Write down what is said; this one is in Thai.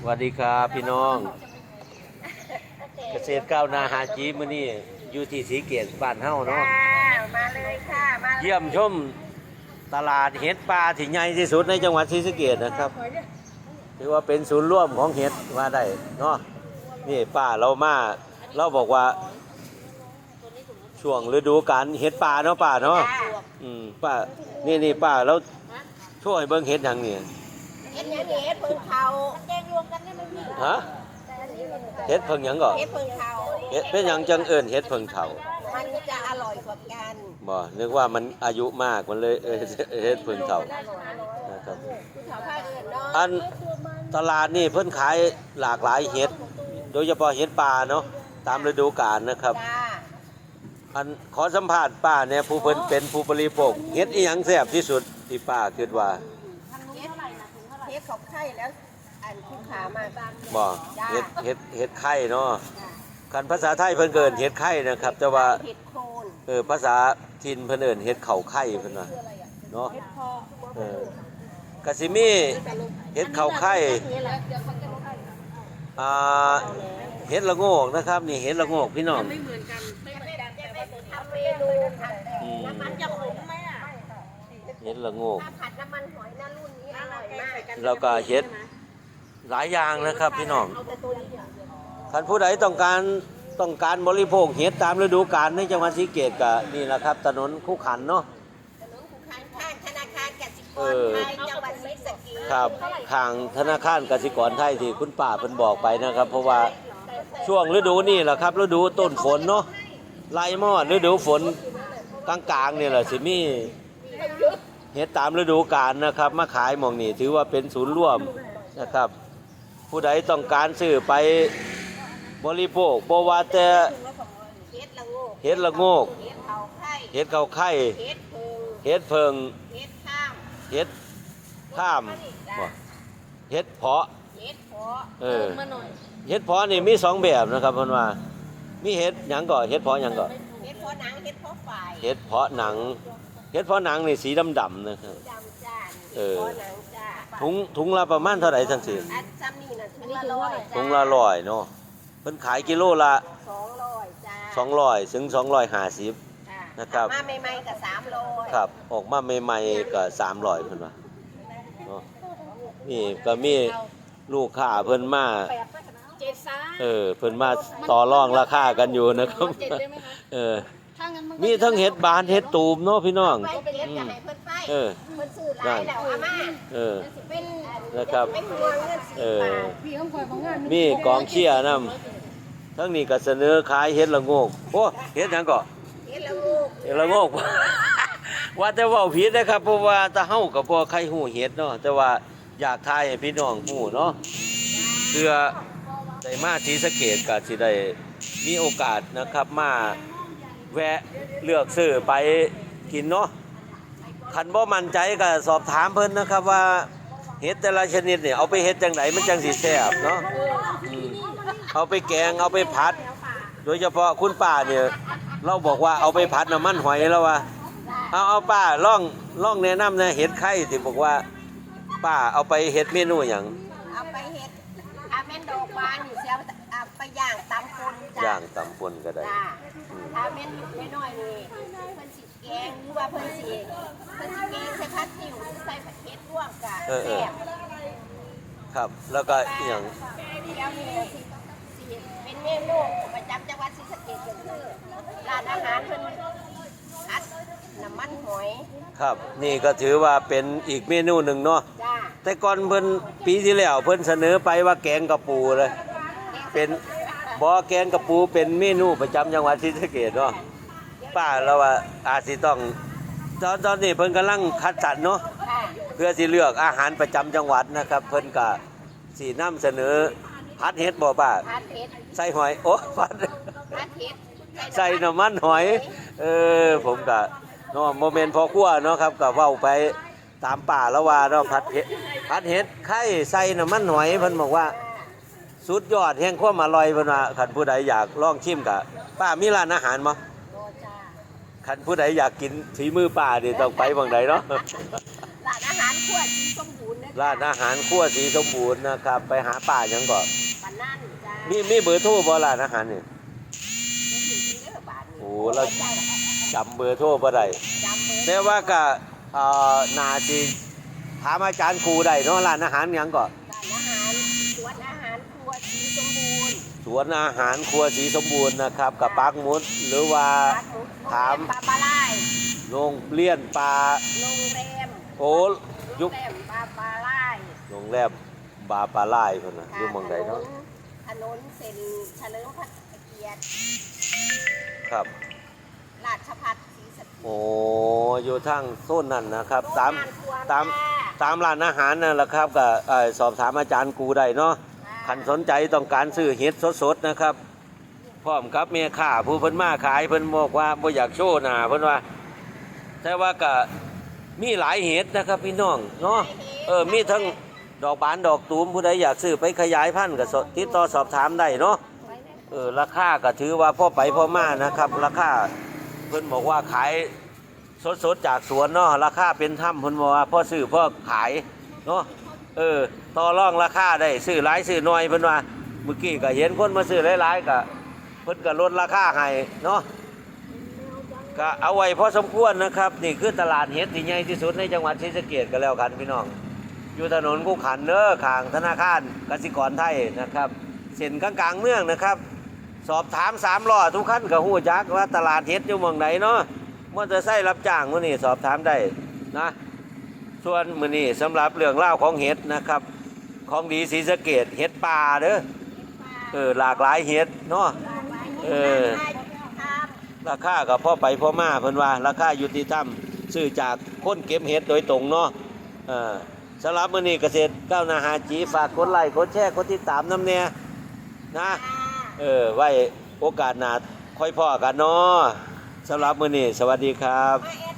สวัสดีครับพี่น้อง เกษตรก้าวหนาหาจีมื้อนี้อยู่ที่สีเกตบ้านเฮาเนาะมาเลยค่ะมาเยี่ยมชมตลาดเห็ดปลาที่ใหญ่ที่สุดในจังหวัดศรีสะเกษนะครับถือว่าเป็นศูนย์ร่วมของเห็ดมาได้เนาะนี่ป้าเรามาเราบอกว่า ช่วงฤดูกาลเห็ดป่าเนาะป้าเนาะอืมป้านี่นี่ป้าเราช่วยเบิ่งเห็ดทางนี่ เฮ็ดหยังนี่เฮ็ดเพิ่งเขาแกงรวมกันได้ไหมพี่ฮะเห็ดเพิ่งหยังก่อนเฮ็ดเพิ่งเขาเห็ดเป็นหยังจังเอิ้นเห็ดเพิ่งเฒ่ามันจะอร่อยกว่ากันบ่นึกว่ามันอายุมากมันเลยเออเฮ็ดเพิ่งเฒ่านะครับเขาพาเอิญเนาะอันตลาดนี่เพิ่นขายหลากหลายเห็ด โดยเฉพาะเห็ดป่าเนาะตามฤดูกาลนะครับ จ้าอันขอสัมภาษณ์ป้าเนี่ยผู้เพิ่นเป็นผู้บริโภคเห็ดอีหยังแซ่บที่สุดที่ป้าคิดว่าเฮ็ด เฮ็ดของไข่แล้ว อันผู้ขามาบ่เห็ดเห็ดเห็ดไข่เนาะคันภาษาไทยเพิ่นเกินเห็ดไข่นะครับ แต่ว่าเฮ็ดโคนเออภาษาถิ่นเพิ่นเอิ้นเห็ดเข่าไข่เพิ่นว่าเนาะเฮ็ดพอเออกะสิมีเห็ดเข่าไข่นี่แหละอ่าเห็ดละโงกนะครับ นี่เห็ดละโงกพี่น้องไม่เหมือนกันไม่เหมือนกันจะไปทำเมนูผัดอืมน้ำมันจะขมไหมอะ เห็ดละโงก ถ้าผัดน้ำมันหอยนะรุ่นนี้อร่อยมากแล้วก็เห็ดหลายอย่างนะครับพี่น้องเอาแต่ตัวนี้อย่างเดียวท่านผู้ใดต้องการต้องการบริโภคเห็ดตามฤดูกาลในจังหวัดศรีเกตก็นี่แหละครับ ถนนคู่ขันเนาะ ถนนคูขานข้างธนาคารกสิกเอรอไทยจังหวัดศรีสะเกษครับทางธนาคารกสิกรไทยที่คุณป้าเพิ่นบอกไปนะครับ เพราะว่าช่วงฤดูนี่แหละครับ ฤดูต้นฝนเนาะไล่มอดฤดูฝนกลางๆนี่แหละสิมี เห็ดตามฤดูกาลนะครับ มาขายหมองนี่ถือว่าเป็นศูนย์ร่วมนะครับ ผู้ใดต้องการซื้อไปบริโภคบ่ว่าแต่เฮ็ดละโงกเห็ดละโงกเฮ็ดเผาไข่เห็ดเขาไข่เฮ็ดเพิงเห็ดเพิงเฮ็ดข้ามเห็ดข้ามบ่เห็ดเพาะเฮ็ดเพาะเออมาหน่อยเห็ดเพาะนี่มีสองแบบนะครับเพิ่นว่ามีเห็ดหยังก่อเห็ดเพาะหยังก่อเฮ็ดเพาะหนังเฮ็ดเพาะฝ่ายเห็ดเพาะหนัง เห็ดเพาะหนังนี่สีดำๆนะครับ ดำจ้าเออเพาะหนังจ้าถุงถุงละประมาณเท่าไหร่ทั้งสิ้นอันซ้ำนี่น่ะถุงละร้อยจ้าถุงละร้อยเนาะเพิ่นขายกิโลละสองร้อยจ้า200ถึง250จ้านะครับ มาใหม่ๆก็สามร้อยครับ ออกมาใหม่ๆก็300เพิ่นว่าเนาะนี่ก็มีลูกค้าเพิ่นมา เจ็ดสามเออเพิ่นมาต่อรองราคากันอยู่นะครับเออ ถ้างั้นมันก็มีทั้งเห็ดบานเห็ดตูมเนาะพี่น้อง ไปเก็บจะให้เพิ่นไปเออ เพิ่นซื้อหลายแล้วอามาเออ เป็นนะครับ เป็นห่วงเงินสิเอบบาอทพี่ของข่อยของงานมีกองเชียร์นำทั้งนี้ก็เสนอขายเห็ดละโงกโอ้เห็ดหยังก็เฮ็ดละโงกเห็ดละโงก ว่าแต่เว้าผิดนะครับเพราะว่าตาเฮาก็บ่ใครฮู้เห็ดเนาะแต่ว่าอยากทายให้พี่น้องฮู้เนาะเพื่อได้มาศรีสะเกษก็สิได้มีโอกาสนะครับมา แวะเลือกซื้อไปกินเนาะคันบ่มั่นใจก็สอบถามเพิ่นนะครับว่าเห็ดแต่ละชนิดเนี่ยเอาไปเฮ็ดจังไดมันจังสิแซ่บเนาะเอาไปแกงเอาไปผัด โดยเฉพาะคุณป้าเนี่ยเราบอกว่าเอาไปผัดน้ำมันหอยแล้วว่าเอาเอาป้าล่องล่องแนะนำนะเห็ดไข่ที่บอกว่าป้าเอาไปเห็ดเมนูอย่างเอาไปเฮ็ดอาแม่นดอกบานนี่เสียเอา ไปย่างตำคนจ้าย่างตำปนก็ได้ จ้าถ้าแม่นน้อยๆนี่เพิ่นสิแกงหรือว่าเพิ่นสิเพิ่นสิแกงใส่ผัดติ๋วหรือใส่ผัดเผ็ดร่วมกันเออเออ แซ่บ ครับ แล้วก็อหย่างเดี๋ยวนี้สิสิเป็นเมนูประจำจังหวัดศรีสะเกษก็คือร้านอาหารเพิ่นผัดน้ำมันหอยครับ นี่ก็ถือว่าเป็นอีกเมนูหนึ่งเนาะ จ้าแต่ก่อนเพิ่นปีที่แล้วเพิ่นเสนอไปว่าแกงกระปูเลย เป็นบ่แกงกระปูเป็นเมนูประจำจังหวัดศรีสะเกษเนาะป้าเราว่าอาจสิต้องตอนตอนนี้เพิ่นกำลังคัดสรรเนาะค่ะเพื่อที่เลือกอาหารประจำจังหวัดนะครับ เพิ่นก็สีน้ำเสนอพัดเฮ็ดบ่ป้าผัดเผ็ดใส่หอยโอ้พัดผัดเผ็ดใส่น้ำมันหอย เออผมก็เนาะโมเมนต์พอครัวเนาะครับก็เว้าไปตามป่าแล้วว่าเนาะพัดเฮ็ดพัดเฮ็ดไข่ใส่น้ำมันหอยเพิ่นบอกว่า สุดยอดแห่งความอร่อยเพิ่นว่าคันผู้ใดอยากลองชิมก็ป้ามีร้านอาหารบ่โบจ้าคันผู้ใดอยากกินฝีมือป้านี่ต้องไปบางใดเนาะ ร้านอาหารขั้วสีสมบูรณ์นะร้านอาหารครัวสีสมบูรณ์นะครับ ไปหาป่าหยังก่อนปานนั่นจ้ามีมีเบอร์โทรบ่ร้านอาหารนี่ ไม่ถึงที่เด้อบาทนี่โอ้เราจำเบอร์โทรบ่ได้จำเบอร์แต่ว่าก็เอ่อนาสิถามอาจารย์ครูได้เนาะร้านอาหารหยังก่อนร้านอาหารสวนอาหารครัว สีสมบูรณ์สวนอาหารครัวสีสมบูรณ์นะครับ กับปักหมุดหรือว่าร้านหมูถาม ปลาปลาไล่โรงเลี้ยนปลาโรงแรมโอ้โรยุงคแรมปลาปลาไล่โรงแรมบาปลาไล่พุ่นน่ะอยู่หมองใดเนาะถนนเส้นเฉลิมพระเกียรติครับ ราชพัฒศรีสะเกษโอ้อยู่ทางโซนนั้นนะครับ ตามโรงงนครัวตามค่ะตามร้านอาหารนั่นแหละครับก็เอ่อสอบถามอาจารย์กูได้เนาะ คันสนใจต้องการซื้อเห็ดสดๆนะครับพร้อมครับเมียข่าผู้เพิ่นมาขายเพิ่นบอกว่าบ่อยากโชว์หน้าเพิ่นว่า แต่ว่าก็มีหลายเห็ดนะครับพี่น้องเนาะเออมีทั้งดอกบานดอกตูมผู้ใดอยากซื้อไปขยายพันธุ์ก็สติดต่อสอบถามได้เนาะเออราคาก็ถือว่าพ่อไปพ่อมานะครับ ราคาเพิ่นบอกว่าขายสดๆจากสวนเนาะราคาเป็นถ้ำเพิ่นบอกว่าพ่อซื้อพ่อขายเนาะ เออต่อรองราคาได้ซื้อหลายซื้อน้อยเพิ่นว่าเมื่อกี้ก็เห็นคนมาซื้อหลายๆก็เพิ่นก็ลดราคาให้เนาะก็เอาไว้พอสมควรนะครับนี่คือตลาดเห็ดที่ใหญ่ที่สุดในจังหวัดศรีสะเกษก็แล้วกันพี่น้อง อยู่ถนนคู่ขันเด้อขางธนาคารกสิกรไทยนะครับเส้นกลางๆเมืองนะครับ สอบถามสามล้อทุกขั้นก็ฮู้จักว่าตลาดเห็ดอยู่หม่องไหนเนาะมอเตอร์ไซค์รับจ้างมื้อนี้สอบถามได้นะ ส่วนมื้อนี้สำหรับเรื่องเล่าวของเห็ดนะครับ ของดีศรีสะเกดเห็ดป่าเด้อเออหลากหลายเห็ดเนาะเออราคาก็พอไปพอมาเพิ่นว่า ราคายุติธรรมซื้อจากคนเก็บเห็ดโดยตรงเนาะเออสำหรับมื้อนี้เกษตรก้าวหน้าหาจีฝากกดไลค์กดแชร์กดติดตามน้ำแน่นะเออไว้โอกาสหน้าค่อยพ่อกันเนาะสำหรับมื้อนี้สวัสดีครับมาแอดเอ